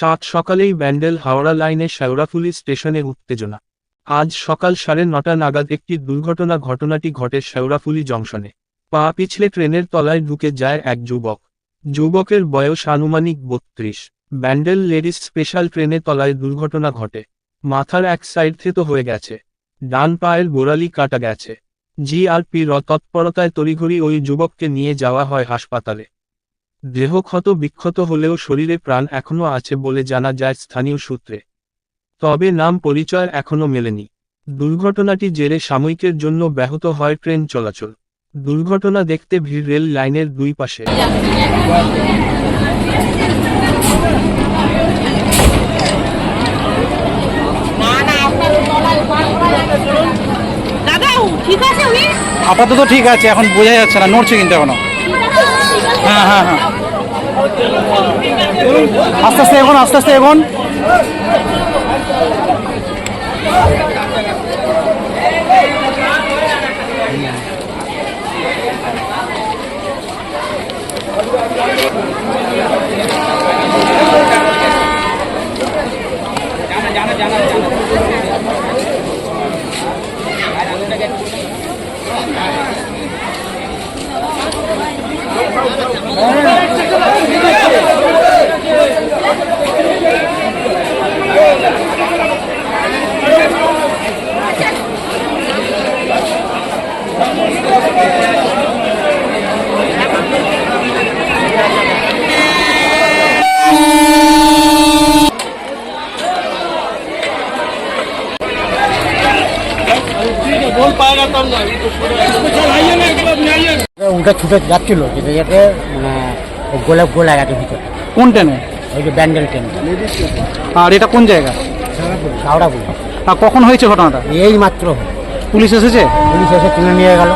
সাত সকালেই ব্যান্ডেল হাওড়া লাইনে শেওড়াফুলি স্টেশনে উত্তেজনা। আজ সকাল সাড়ে নটা নাগাদ একটি দুর্ঘটনা ঘটনাটি ঘটে শেওড়াফুলি জংশনে। পা পিছলে ট্রেনের তলায় ঢুকে যায় এক যুবক। যুবকের বয়স আনুমানিক বত্রিশ। ব্যান্ডেল লেডিস স্পেশাল ট্রেনে তলায় দুর্ঘটনা ঘটে। মাথার এক সাইড থেতো হয়ে গেছে। ডান পায়ের গোড়ালি কাটা গেছে। জিআরপি তৎপরতায় তড়িঘড়ি ওই যুবককে নিয়ে যাওয়া হয় হাসপাতালে। দেহ ক্ষত বিক্ষত হলেও শরীরে প্রাণ এখনও আছে বলে জানা যায় স্থানীয় সূত্রে। তবে নাম পরিচয় এখনও মেলেনি। দুর্ঘটনাটি জেরে সাময়িকের জন্য ব্যাহত হয় ট্রেন চলাচল। দুর্ঘটনা দেখতে ভিড় রেল লাইনের দুই পাশে। আপাতত ঠিক আছে এখন বোঝা যাচ্ছে না নড়ছে কিন্তু এখনও হ্যাঁ হ্যাঁ হ্যাঁ। আস্তে আস্তে এখন আস্তে আস্তে এখন উনটা ছুটে যাচ্ছিল যেতে যেতে মানে গোলাপ গোলা গেছে ভিতরে। কোন ট্রেনে? ওই যে ব্যান্ডেল ট্রেন। আর এটা কোন জায়গা? হাওড়াপুর আর কখন হয়েছে ঘটনাটা? এই মাত্র। পুলিশ এসেছে? পুলিশ এসে তুলে নিয়ে গেল।